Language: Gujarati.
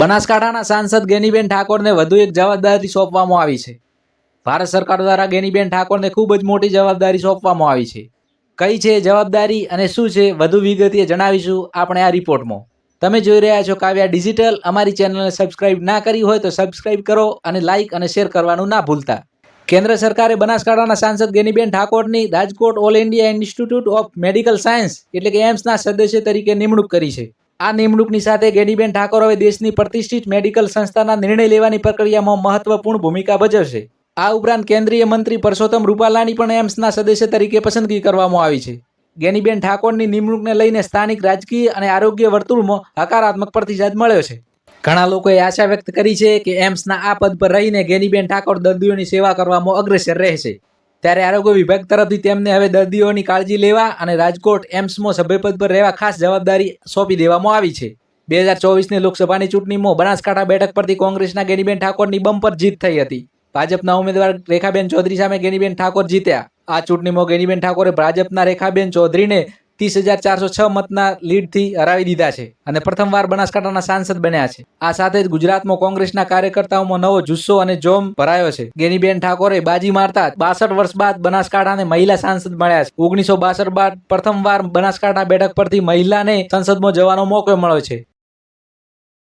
બનાસકાંઠાના સાંસદ ગેનીબેન ઠાકોરને વધુ એક જવાબદારી સોંપવામાં આવી છે. ભારત સરકાર દ્વારા ગેનીબેન ઠાકોરને ખૂબ જ મોટી જવાબદારી સોંપવામાં આવી છે. કઈ છે જવાબદારી અને શું છે વધુ વિગતે જણાવીશું આપણે આ રિપોર્ટમાં. તમે જોઈ રહ્યા છો કાવ્યા ડિજિટલ. અમારી ચેનલને સબસ્ક્રાઇબ ના કરી હોય તો સબસ્ક્રાઇબ કરો અને લાઇક અને શેર કરવાનું ના ભૂલતા. કેન્દ્ર સરકારે બનાસકાંઠાના સાંસદ Geniben ઠાકોરની Rajkot all India institute of medical science એટલે કે એમ્સના સદસ્ય તરીકે નિમણૂક કરી છે. આ નિમણૂકની સાથે ગેનીબેન ઠાકોર હવે દેશની પ્રતિષ્ઠિત મેડિકલ સંસ્થાના નિર્ણય લેવાની પ્રક્રિયામાં મહત્વપૂર્ણ ભૂમિકા ભજવશે. આ ઉપરાંત કેન્દ્રીય મંત્રી પરસોત્તમ રૂપાલાની પણ એમ્સના સદસ્ય તરીકે પસંદગી કરવામાં આવી છે. ગેનીબેન ઠાકોરની નિમણૂકને લઈને સ્થાનિક રાજકીય અને આરોગ્ય વર્તુળમાં હકારાત્મક પ્રતિસાદ મળ્યો છે. ઘણા લોકોએ આશા વ્યક્ત કરી છે કે એમ્સના આ પદ પર રહીને ગેનીબેન ઠાકોર દર્દીઓની સેવા કરવામાં અગ્રેસર રહેશે. ત્યારે આરોગ્ય વિભાગ તરફથી તેમને હવે દર્દીઓની કાળજી લેવા અને રાજકોટ એમ્સમાં સભ્યપદ પર રહેવા ખાસ જવાબદારી સોંપી દેવામાં આવી છે. બે હજાર ચોવીસની લોકસભાની ચૂંટણીમાં બનાસકાંઠા બેઠક પરથી કોંગ્રેસના ગેનીબેન ઠાકોરની બમ્પર જીત થઈ હતી. ભાજપના ઉમેદવાર રેખાબેન ચૌધરી સામે ગેનીબેન ઠાકોર જીત્યા. આ ચૂંટણીમાં ગેનીબેન ઠાકોરે ભાજપના રેખાબેન ચૌધરીને ત્રીસ હજાર ચારસો છ મતના લીડથી હરાવી દીધા છે અને પ્રથમવાર બનાસકાંઠાના સાંસદ બન્યા છે. આ સાથે જ ગુજરાતમાં કોંગ્રેસના કાર્યકર્તાઓમાં નવો જુસ્સો અને જોમ ભરાયો છે. ગેનીબેન ઠાકોરે બાજી મારતા બાસઠ વર્ષ બાદ બનાસકાંઠાને મહિલા સાંસદ મળ્યા છે. ઓગણીસો બાસઠ બાદ પ્રથમવાર બનાસકાંઠા બેઠક પરથી મહિલાને સંસદમાં જવાનો મોકો મળ્યો છે.